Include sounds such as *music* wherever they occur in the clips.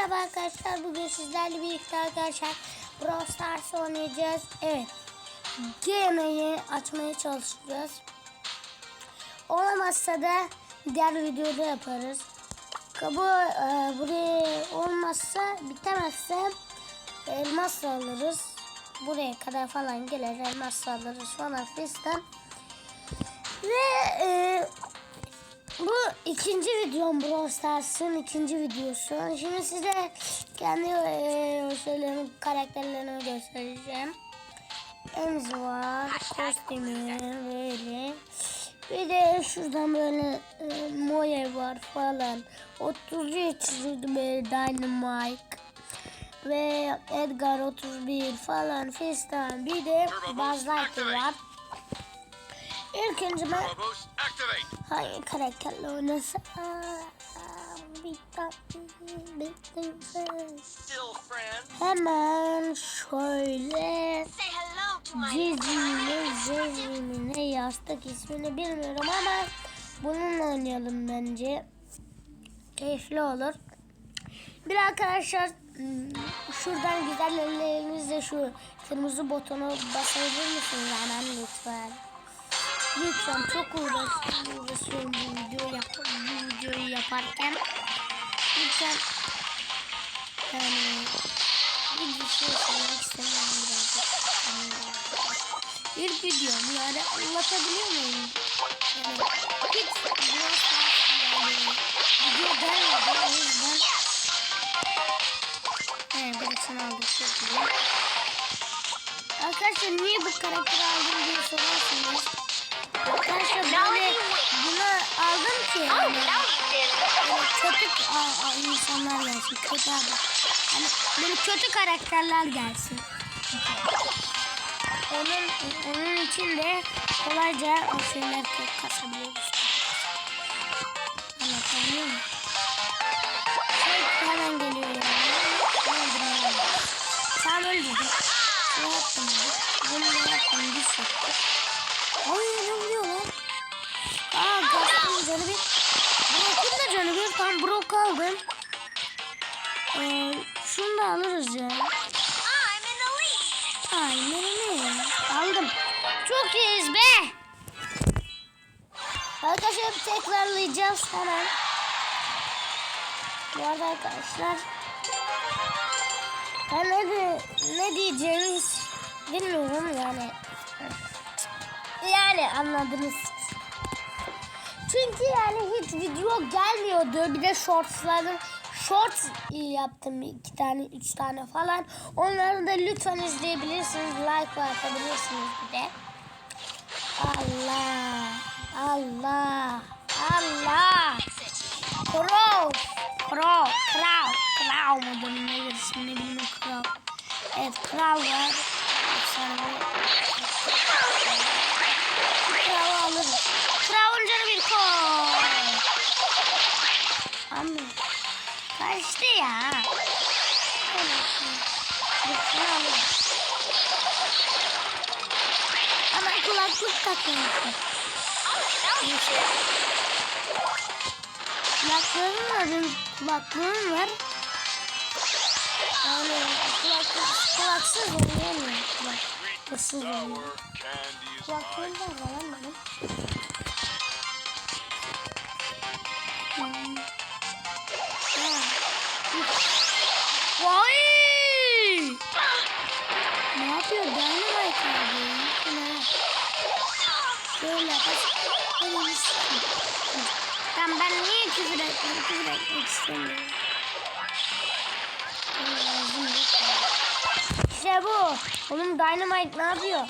Merhaba arkadaşlar. Bugün sizlerle birlikte arkadaşlar Brawl Stars oynayacağız. Evet. GM'yi açmaya çalışacağız. Olamazsa da diğer videoda yaparız. Bu e, buraya olmazsa bitemezse elmas alırız. Buraya kadar falan gelir elmas alırız falan fistan. Ve e, bu ikinci videom Brawl Stars'ın ikinci videosu. Şimdi size kendi e, şeylerin karakterlerini göstereceğim. Emz var, kostümü böyle. Bir de şuradan böyle e, Moe var falan. 33 çizildi böyle Dynamite. Ve Edgar 31 falan fistan. Bir de Buzz Lightyear var. İlk önce ben. Hangi karakterle oynasam? Hemen şöyle Say hello to my Cezimine Cezimine yastık ismini bilmiyorum ama bununla oynayalım bence. Keyifli olur. Bir arkadaşlar hmm, şuradan güzel ellerinizle şu kırmızı butonu basabilir misiniz hemen lütfen? Lütfen çok uğraşıyorum, uğraşıyorum bu videoyu, yap bu videoyu yaparken. Lütfen yani bir şey söylemek istemiyorum birazcık. Yani, İlk videom yani anlatabiliyor muyum? Yani hiç biraz yani video gelmedi o yüzden Evet birisini aldık çok güzel. Arkadaşlar niye bu karakteri aldım diye sorarsınız. Arkadaşlar böyle bunu aldım ki yani, yani kötü aa, aa, insanlar gelsin. Kötü abi. Yani böyle kötü karakterler gelsin. Onun onun için de kolayca o şeyler kasabiliyoruz. Anlatabiliyor muyum? Şey hemen geliyor yani. Sen öldürdün. Ne yaptım ben? Bunu da yaptım. Bir sıktı. Tam Brock aldım. Ee, şunu da alırız ya. Aynen öyle. Aldım. Çok iyiyiz be. Arkadaşlar tekrarlayacağız hemen. Bu arada arkadaşlar ben ne, de, ne diyeceğimi bilmiyorum yani. Yani anladınız. Çünkü yani hiç video gelmiyordu. Bir de shortsların shorts yaptım iki tane, üç tane falan. Onları da lütfen izleyebilirsiniz. Like atabilirsiniz bir de. Allah, Allah, Allah. Crow, Crow, Crow, Crow mudur nedir ismini bilmiyorum Crow. Evet Crow var. Efsane Kaçtı ya. Ama kulaklık takıyorsun. Kulaklığım var. Kulaklığım var. Yani kulaklık, kulaksız oynayamıyorum. Kulaksız oynayamıyorum. Kulaklığım mine. var lan ben niye küfür etmek, küfür etmek istemiyorum. İşte bu. Oğlum Dynamite ne yapıyor?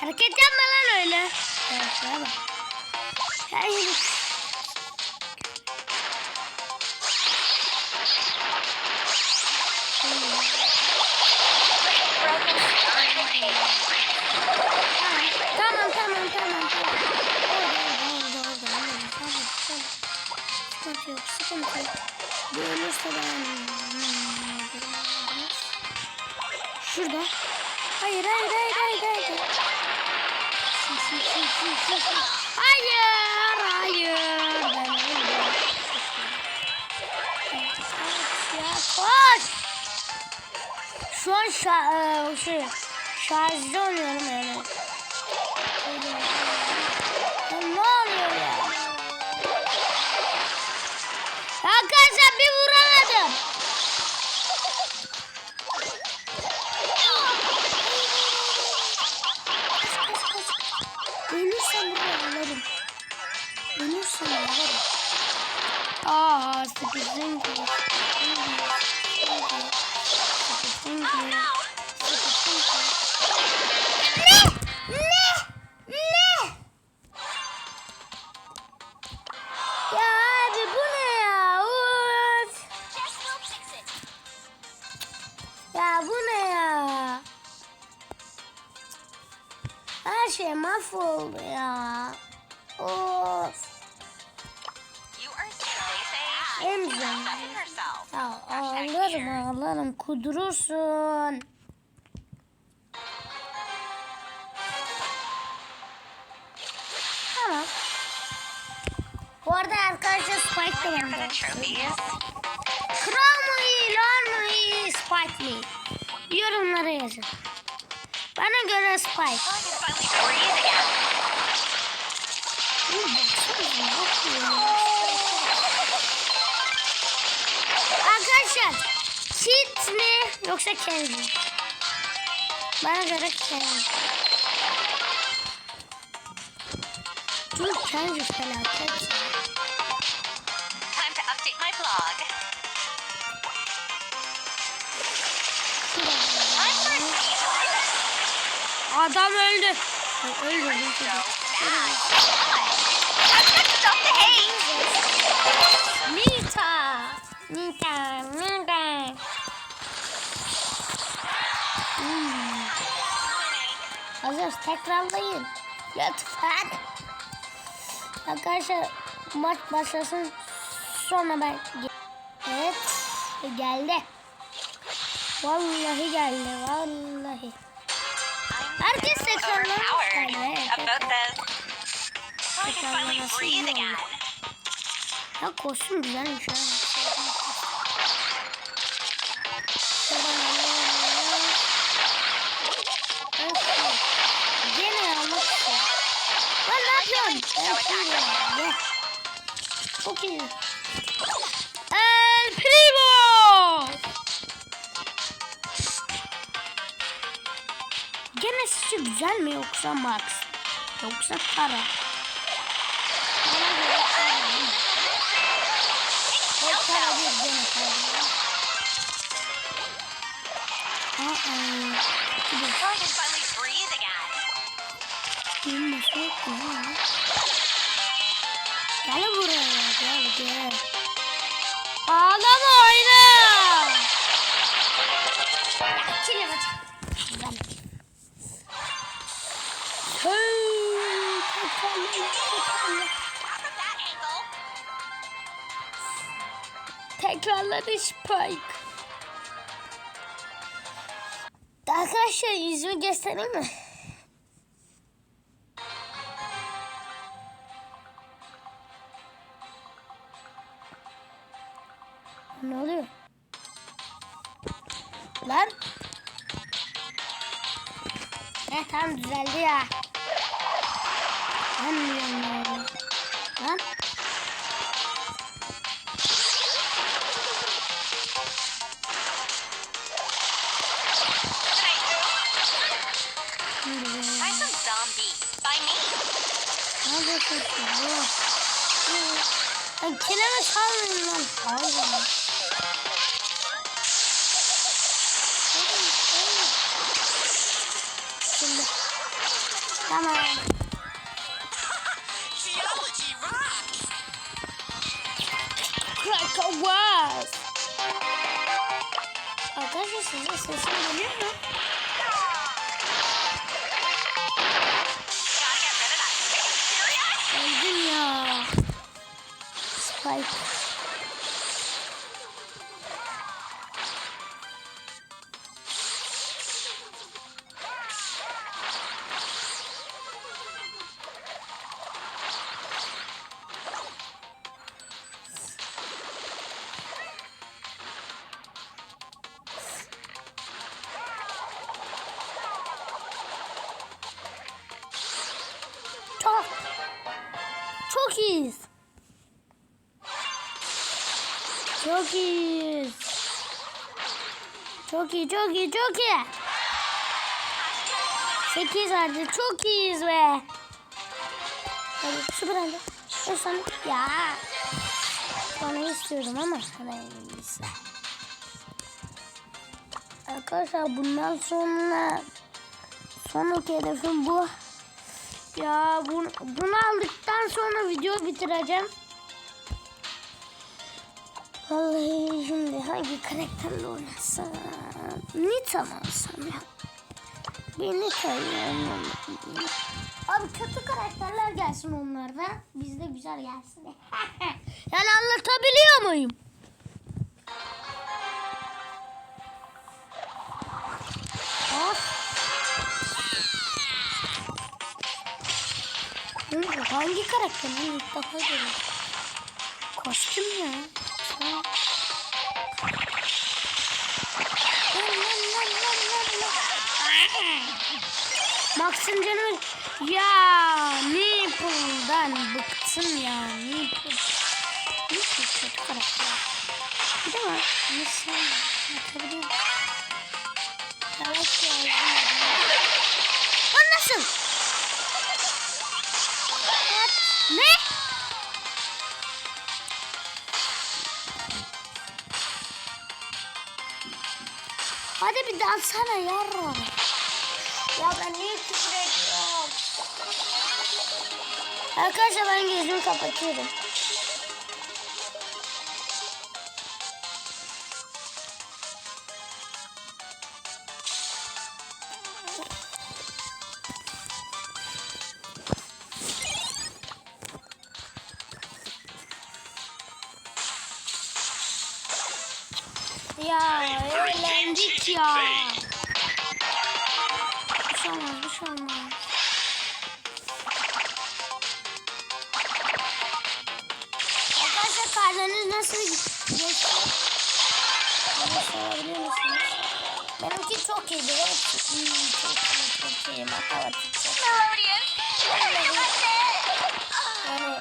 Hareket yapma lan öyle. Evet, bak. Tamam, Ben... Şurada. Hayır, hayır, hayır, hayır, hayır. Hayır, hayır. Koş. Şu an şa e, şey, şarjda oynuyorum yani. Vuramadım. Ya bu ne ya? Her şey mahvoldu ya. Of. Herself. Ya ağlarım ağlarım kudurursun. Tamam. Bu arada arkadaşlar Spike de Oğlum baksana, ne yapıyor? Arkadaşlar cheat mi yoksa kendi? Bana göre kendi. Çünkü kendi felaket. Time to update my blog. Adam öldü. Öldü. Nita. Nita. Nita. Hmm. Hazır tekrarlayın. Lütfen. Arkadaşlar maç başlasın. Sonra ben Evet. Geldi. Vallahi geldi. Vallahi. Herkes tekrarlamış overpowered galiba. Evet, about this. I can finally Tekrarlaması iyi breathe oldu. again. Ya kostüm güzelmiş ha. Gene almak istiyorum. Lan ne yapıyorsun? El güzel mi yoksa Max? Yoksa para? Göre para bir benim nasıl yok? Gel buraya gel gel. Ağlama oyna. Kile bak. Tekrarladı Spike. Arkadaşlar yüzümü göstereyim mi? Ne oluyor? Lan. Ne tam düzeldi ya. Ben Ne yapıyorsun bu? Lan. Hayır. Şimdi. Tamam. Crack a was. Arkadaşlar size sesim fight. Çok iyiyiz. Çok iyiyiz. Çok iyi, çok iyi, çok iyi. 8 hadi çok iyiyiz be. Hadi süper hadi. Sen ya. Bana istiyordum ama neyse. Arkadaşlar bundan sonra sonraki hedefim bu. Ya bunu, bunu aldıktan sonra video bitireceğim. Vallahi şimdi hangi karakterle oynasam? Nita mı alsam ya? Bir Nita'yı Abi kötü karakterler gelsin onlardan. Bizde güzel gelsin. *laughs* yani anlatabiliyor muyum? Hangi karakter? İlk defa görüyorum. Kostüm ya. Ha. Lan, lan, lan, lan, lan, lan. Max'ın canı ya Meeple'dan bıktım ya Meeple. Meeple kötü karakter. Bir de var. Nasıl? Atabiliyor muyum? Evet ya. O? Ne? Dalsana yarra. Ya ben niye küfür ediyorum? Arkadaşlar ben gözümü kapatıyorum. Eğlendik ya. Bir şey olmaz, bir şey olmaz. Arkadaşlar karnınız nasıl geçti? Bana sorabilir misiniz? Benimki çok iyiydi. Evet. Hmm, çok iyi, çok iyi. Matematik çok iyi. Melodious. Yani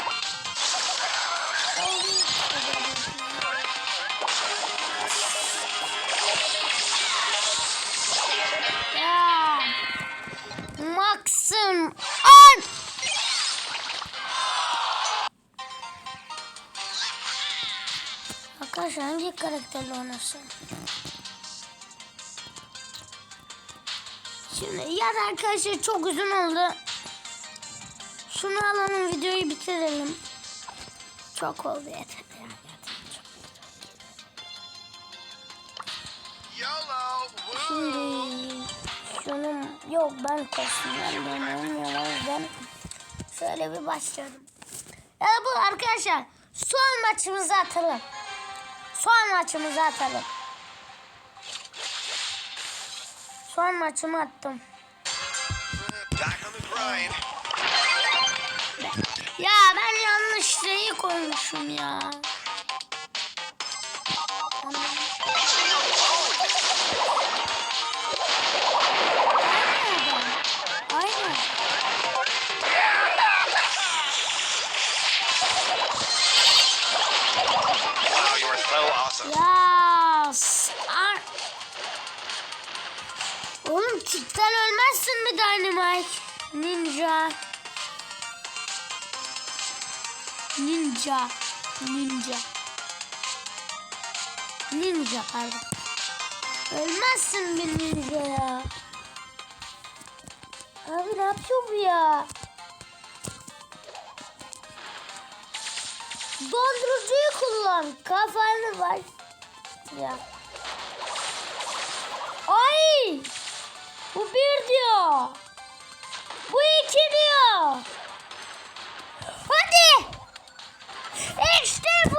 Arkadaşlar hangi karakterle oynasın? Şimdi ya da arkadaşlar çok uzun oldu. Şunu alalım videoyu bitirelim. Çok oldu yeter. Şimdi şunun yok ben kostümlerle oynuyorum ya o yüzden şöyle bir başlıyorum. Ya bu arkadaşlar son maçımızı atalım. Son maçımızı atalım. Son maçımı attım. Ya ben yanlış şeyi koymuşum ya. Tipten ölmezsin mi Dynamite? Ninja. Ninja. Ninja. Ninja pardon. Ölmezsin mi ninja ya? Abi ne yapıyor bu ya? Dondurucuyu kullan. Kafanı var. Ya. Ay! Bu bir diyor. Bu iki diyor. Hadi! İşte bu!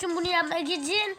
Uğraştım bunu yapmak için.